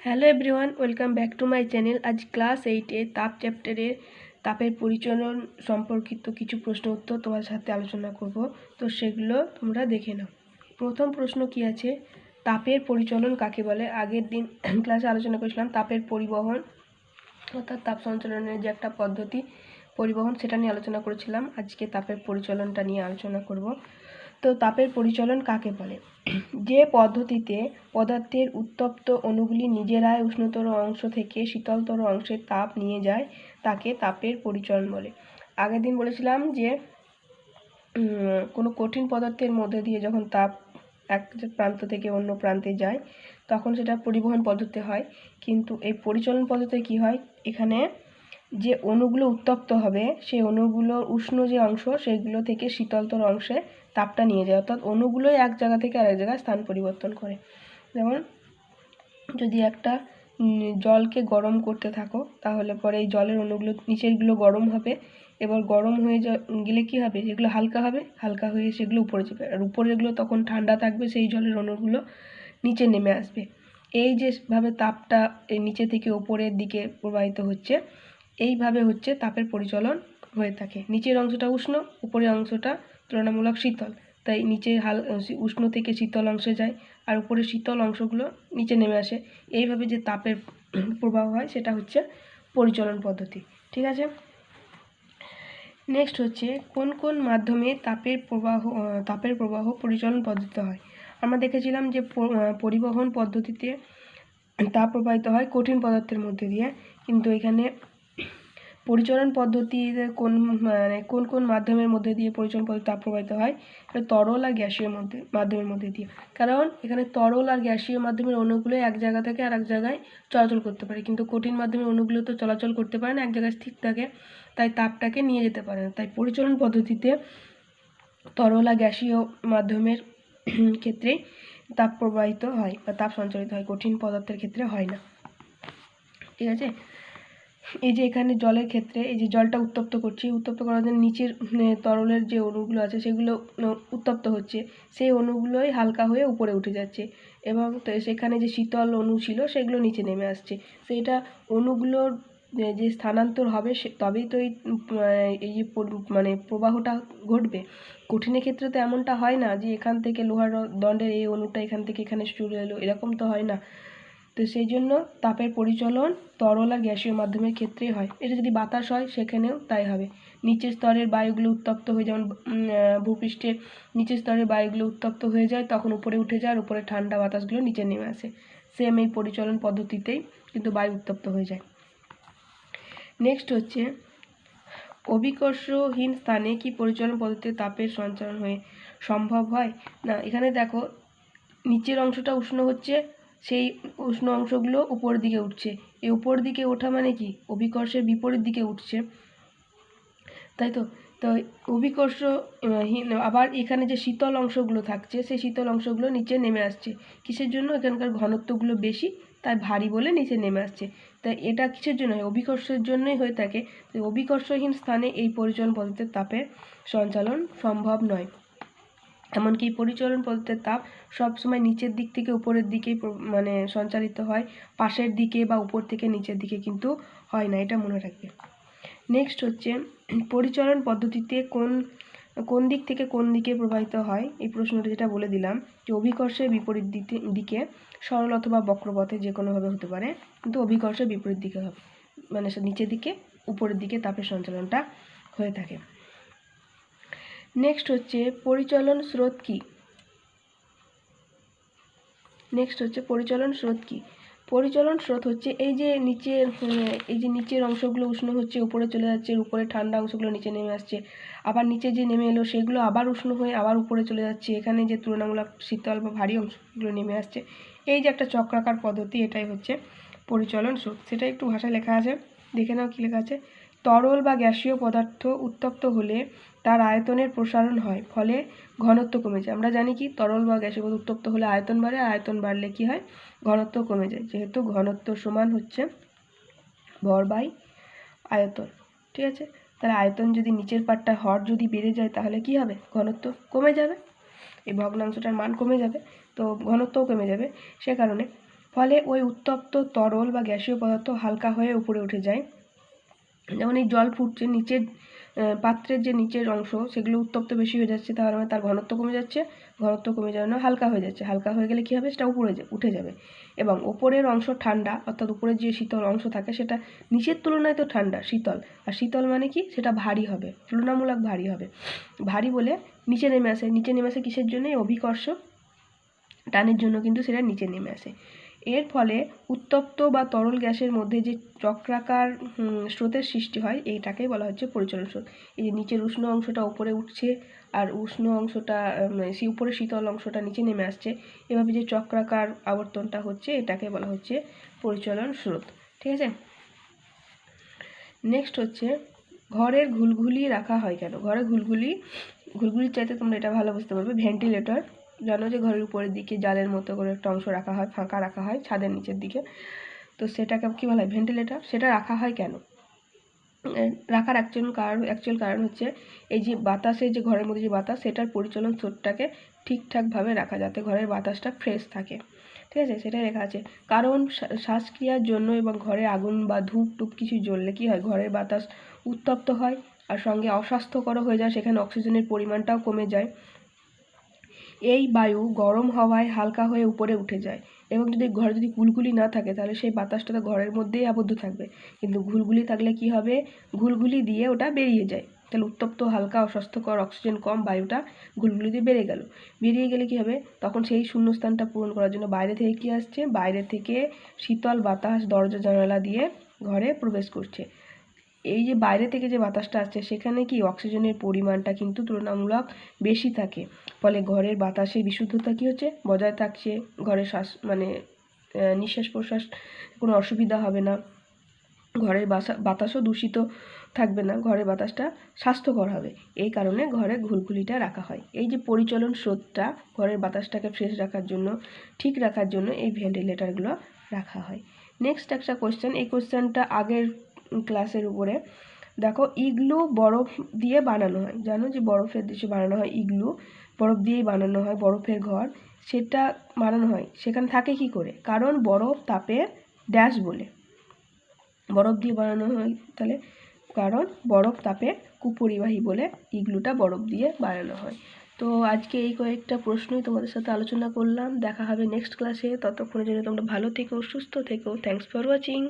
Hello welcome back to my channel. আজ class এইটে, তাপ চ্যাপ্টারের তাপের পরিচালন সম্পর্কিত কিছু প্রশ্ন উত্তর তোমার সাথে আলোচনা করব। তো সেগুলো তোমরা দেখে নাও। প্রথম প্রশ্ন কি আছে? তাপের পরিচালন কাকে বলে? আগের দিন ক্লাসে আলোচনা করেছিলাম, তাপের পরিবহন অর্থাৎ তাপ সঞ্চালনের যে একটা পদ্ধতি, পরিবহন সেটা নিয়ে আলোচনা করেছিলাম। আজকে তাপের পরিচালনটা নিয়ে আলোচনা করব। তো তাপের পরিচলন কাকে বলে? যে পদ্ধতিতে পদার্থের উত্তপ্ত অণুগুলি নিজেরাই উষ্ণতর অংশ থেকে শীতলতর অংশে তাপ নিয়ে যায়, তাকে তাপের পরিচলন বলে। আগের দিন বলেছিলাম যে কোনো কঠিন পদার্থের মধ্যে দিয়ে যখন তাপ এক প্রান্ত থেকে অন্য প্রান্তে যায়, তখন সেটা পরিবহন পদ্ধতি হয়। কিন্তু এই পরিচলন পদ্ধতিতে কি হয়? এখানে যে অণুগুলো উত্তপ্ত হবে, সেই অণুগুলোর উষ্ণ যে অংশ, সেগুলো থেকে শীতলতর অংশে তাপটা নিয়ে যায়। অর্থাৎ অণুগুলোই এক জায়গা থেকে আরেক জায়গায় স্থান পরিবর্তন করে। যেমন যদি একটা জলকে গরম করতে থাকো, তাহলে পরে এই জলের অণুগুলো নিচেরগুলো গরম হবে। এবার গরম হয়ে গেলে কি হবে? যেগুলো হালকা হবে, হালকা হয়ে সেগুলো উপরে যাবে। আর উপরেরগুলো তখন ঠান্ডা থাকবে, সেই জলের অণুগুলো নিচে নেমে আসবে। এই যে ভাবে তাপটা এই নিচে থেকে ওপরের দিকে প্রবাহিত হচ্ছে, এইভাবে হচ্ছে তাপের পরিচলন হয়ে থাকে। নিচের অংশটা উষ্ণ, উপরের অংশটা তুলনামূলক শীতল। তাই নিচে হাল উষ্ণ থেকে শীতল অংশে যায় আর উপরে শীতল অংশগুলো নিচে নেমে আসে। এইভাবে যে তাপের প্রবাহ হয়, সেটা হচ্ছে পরিচলন পদ্ধতি। ঠিক আছে? নেক্সট হচ্ছে, কোন কোন মাধ্যমে তাপের প্রবাহ তাপের প্রবাহ পরিচালন পদ্ধতি হয়? আমরা দেখেছিলাম যে পরিবহন পদ্ধতিতে তাপ প্রবাহিত হয় কঠিন পদার্থের মধ্যে দিয়ে। কিন্তু এখানে পরিচালন পদ্ধতিতে কোন মানে কোন কোন মাধ্যমের মধ্যে দিয়ে পরিচালন পদ্ধতি তাপ প্রবাহিত হয়? এটা তরল আর গ্যাসীয় মধ্যে, মাধ্যমের মধ্যে দিয়ে। কারণ এখানে তরল আর গ্যাসীয় মাধ্যমের অণুগুলো এক জায়গা থেকে আর এক জায়গায় চলাচল করতে পারে। কিন্তু কঠিন মাধ্যমের অণুগুলো তো চলাচল করতে পারে না, এক জায়গায় স্থির থাকে, তাই তাপটাকে নিয়ে যেতে পারে না। তাই পরিচালন পদ্ধতিতে তরল আর গ্যাসীয় মাধ্যমের ক্ষেত্রে তাপ প্রবাহিত হয় বা তাপ সঞ্চালিত হয়, কঠিন পদার্থের ক্ষেত্রে হয় না। ঠিক আছে? এই যে এখানে জলের ক্ষেত্রে এই যে জলটা উত্তপ্ত করছি, উত্তপ্ত করার জন্য নিচের তরলের যে অণুগুলো আছে সেগুলো উত্তপ্ত হচ্ছে। সেই অণুগুলোই হালকা হয়ে উপরে উঠে যাচ্ছে। এবং সেখানে যে শীতল অণু ছিল সেগুলো নিচে নেমে আসছে। সেইটা অণুগুলোর যে- স্থানান্তর হবে সে, তবেই তো এই এই যে মানে প্রবাহটা ঘটবে। কঠিনের ক্ষেত্রে তো এমনটা হয় না যে এখান থেকে লোহার দণ্ডের এই অণুটা এখান থেকে এখানে চলে এলো, এরকম তো হয় না। তো সেই জন্য তাপের পরিচলন তরল আর গ্যাসীয় মাধ্যমের ক্ষেত্রেই হয়। এটা যদি বাতাস হয়, সেখানেও তাই হবে। নিচের স্তরের বায়ুগুলো উত্তপ্ত হয়ে যেমন ভূপৃষ্ঠের নিচের স্তরের বায়ুগুলো উত্তপ্ত হয়ে যায়, তখন উপরে উঠে যায় আর উপরে ঠান্ডা বাতাসগুলো নিচে নেমে আসে। সেম এই পরিচলন পদ্ধতিতেই কিন্তু বায়ু উত্তপ্ত হয়ে যায়। নেক্সট হচ্ছে, অভিকর্ষহীন স্থানে কি পরিচলন পদ্ধতিতে তাপের সঞ্চালন হয়ে সম্ভব হয়? না, এখানে দেখো, নিচের অংশটা উষ্ণ হচ্ছে সেই উষ্ণ অংশগুলো উপর দিকে উঠছে। এই উপর দিকে ওঠা মানে কি? অভিকর্ষের বিপরীত দিকে উঠছে। তাই তো? তো অভিকর্ষ আবার এখানে যে শীতল অংশগুলো থাকছে, সেই শীতল অংশগুলো নিচে নেমে আসছে। কিসের জন্য? এখানকার ঘনত্বগুলো বেশি, তাই ভারী বলে নিচে নেমে আসছে। তাই এটা কিসের জন্য? হয় অভিকর্ষের জন্যই হয়ে থাকে। অভিকর্ষহীন স্থানে এই পরিচালন পদ্ধতির তাপের সঞ্চালন সম্ভব নয়। এমনকি পরিচালন পদ্ধতিতে তাপ সবসময় নিচের দিক থেকে উপরের দিকেই মানে সঞ্চালিত হয়। পাশের দিকে বা উপর থেকে নিচের দিকে কিন্তু হয় না, এটা মনে রাখবে। নেক্সট হচ্ছে, পরিচালন পদ্ধতিতে কোন কোন দিক থেকে কোন দিকে প্রবাহিত হয়? এই প্রশ্নটা যেটা বলে দিলাম, যে অভিকর্ষের বিপরীত দিকে সরল অথবা বক্রপথে যে কোনোভাবে হতে পারে, কিন্তু অভিকর্ষের বিপরীত দিকে হবে। মানে নিচের দিকে, উপরের দিকে তাপের সঞ্চালনটা হয়ে থাকে। নেক্সট হচ্ছে পরিচালন স্রোত কি? নেক্সট হচ্ছে পরিচালন স্রোত কি? পরিচালন স্রোত হচ্ছে এই যে নিচের এই যে নিচের অংশগুলো উষ্ণ হচ্ছে, উপরে চলে যাচ্ছে, উপরে ঠান্ডা অংশগুলো নিচে নেমে আসছে, আবার নিচে যে নেমে এলো সেগুলো আবার উষ্ণ হয়ে আবার উপরে চলে যাচ্ছে, এখানে যে তুলনামূলক শীতল বা ভারী অংশগুলো নেমে আসছে, এই যে একটা চক্রাকার পদ্ধতি, এটাই হচ্ছে পরিচালন স্রোত। সেটা একটু ভাষায় লেখা আছে, দেখে নাও কী লেখা আছে। তরল বা গ্যাসীয় পদার্থ উত্তপ্ত হলে তার আয়তনের প্রসারণ হয়, ফলে ঘনত্ব কমে যায়। আমরা জানি কি? তরল বা গ্যাসীয় পদার্থ উত্তপ্ত হলে আয়তন বাড়ে আয়তন বাড়লে কি হয়? ঘনত্ব কমে যায়। যেহেতু ঘনত্ব সমান হচ্ছে ভর বাই আয়তন, ঠিক আছে? তাহলে আয়তন যদি নিচের পাটটা হর যদি বেড়ে যায়, তাহলে কি হবে? ঘনত্ব কমে যাবে। এই ভগ্নাংশটার মান কমে যাবে, তো ঘনত্বও কমে যাবে। সে কারণে, ফলে ওই উত্তপ্ত তরল বা গ্যাসীয় পদার্থ হালকা হয়ে উপরে উঠে যায়। যেমন এই জল ফুটছে নিচের পাত্রের যে নিচের অংশ সেগুলো উত্তপ্ত বেশি হয়ে যাচ্ছে, তার মানে তার ঘনত্ব কমে যাচ্ছে, ঘনত্ব কমে যাওয়ার হালকা হয়ে যাচ্ছে, হালকা হয়ে গেলে কী হবে? সেটা উপরে উঠে যাবে। এবং ওপরের অংশ ঠান্ডা, অর্থাৎ উপরের যে শীতল অংশ থাকে সেটা নিচের তুলনায় তো ঠান্ডা, শীতল। আর শীতল মানে কি? সেটা ভারী হবে, তুলনামূলক ভারী হবে। ভারী বলে নিচে নেমে আসে। নিচে নেমে আসে কিসের জন্য? অভিকর্ষ টানের জন্য কিন্তু সেটা নিচে নেমে আসে। এর ফলে উত্তপ্ত বা তরল গ্যাসের মধ্যে যে চক্রাকার স্রোতের সৃষ্টি হয়, এইটাকেই বলা হচ্ছে পরিচলন স্রোত। এই যে নিচের উষ্ণ অংশটা উপরে উঠছে আর উষ্ণ অংশটা সে উপরে শীতল অংশটা নিচে নেমে আসছে, এভাবে যে চক্রাকার আবর্তনটা হচ্ছে, এটাকে বলা হচ্ছে পরিচলন স্রোত। ঠিক আছে? নেক্সট হচ্ছে ঘরের ঘুলঘুলি রাখা হয় কেন? ঘরে ঘুলঘুলি, ঘুলঘুলির চাইতে তোমরা এটা ভালো বুঝতে পারবে ভেন্টিলেটর জানো যে ঘরের উপরের দিকে জালের মতো করে একটা অংশ রাখা হয়, ফাঁকা রাখা হয় ছাদের নিচের দিকে। তো সেটাকে কী বলা হয় ভেন্টিলেটর সেটা রাখা হয় কেন? রাখার অ্যাকচুয়াল কারণ অ্যাকচুয়াল কারণ হচ্ছে এই যে বাতাসে যে ঘরের মধ্যে যে বাতাস, সেটার পরিচালন স্রোতটাকে ঠিকঠাকভাবে রাখা যাতে ঘরের বাতাসটা ফ্রেশ থাকে। ঠিক আছে? সেটাই লেখা আছে। কারণ শ্বাসক্রিয়ার জন্য এবং ঘরে আগুন বা ধূপ টুপ কিছু জ্বললে কী হয়? ঘরের বাতাস উত্তপ্ত হয় আর সঙ্গে অস্বাস্থ্যকর হয়ে যায়, সেখানে অক্সিজেনের পরিমাণটাও কমে যায়। এই বায়ু গরম হওয়ায় হালকা হয়ে উপরে উঠে যায় এবং যদি ঘরে যদি ঘুলঘুলি না থাকে, তাহলে সেই বাতাসটা তো ঘরের মধ্যেই আবদ্ধ থাকবে। কিন্তু ঘুলঘুলি থাকলে কি হবে? ঘুলঘুলি দিয়ে ওটা বেরিয়ে যায়। তাহলে উত্তপ্ত, হালকা, অস্বাস্থ্যকর, অক্সিজেন কম বায়ুটা ঘুলঘুলি দিয়ে বেড়ে গেল। বেরিয়ে গেলে কি হবে? তখন সেই শূন্যস্থানটা পূরণ করার জন্য বাইরে থেকে কি আসছে? বাইরে থেকে শীতল বাতাস দরজা জানালা দিয়ে ঘরে প্রবেশ করছে। এই যে বাইরে থেকে যে বাতাসটা আসছে, সেখানে কি অক্সিজেনের পরিমাণটা কিন্তু তুলনামূলক বেশি থাকে? ফলে ঘরের বাতাসের বিশুদ্ধতা কী হচ্ছে? বজায় থাকছে ঘরের শ্বাস মানে নিঃশ্বাস প্রশ্বাস কোনো অসুবিধা হবে না। ঘরের বাসা, বাতাসও দূষিত থাকবে না, ঘরের বাতাসটা স্বাস্থ্যকর হবে। এই কারণে ঘরে ঘুলঘুলিটা রাখা হয়। এই যে পরিচলন স্রোতটা, ঘরের বাতাসটাকে ফ্রেশ রাখার জন্য, ঠিক রাখার জন্য এই ভেন্টিলেটারগুলো রাখা হয়। নেক্সট একটা কোশ্চেন এই কোশ্চেনটা আগের ক্লাসের উপরে। দেখো, ইগলু বরফ দিয়ে বানানো হয়। জানো যে বরফের দেশে বানানো হয় ইগলু? বরফ দিয়েই বানানো হয় বরফের ঘর। সেটা বানানো হয়। সেখানে থাকে কি করে? কারণ বরফ তাপের ড্যাশ বলে। বরফ দিয়ে বানানো হয় তাহলে কারণ বরফ তাপের কুপরিবাহী বলে ইগলুটা বরফ দিয়ে বানানো হয়। তো আজকে এই কয়েকটা প্রশ্নই তোমাদের সাথে আলোচনা করলাম। দেখা হবে নেক্সট ক্লাসে ততক্ষণের জন্য তোমরা ভালো থেকো, সুস্থ থেকো। Thanks for watching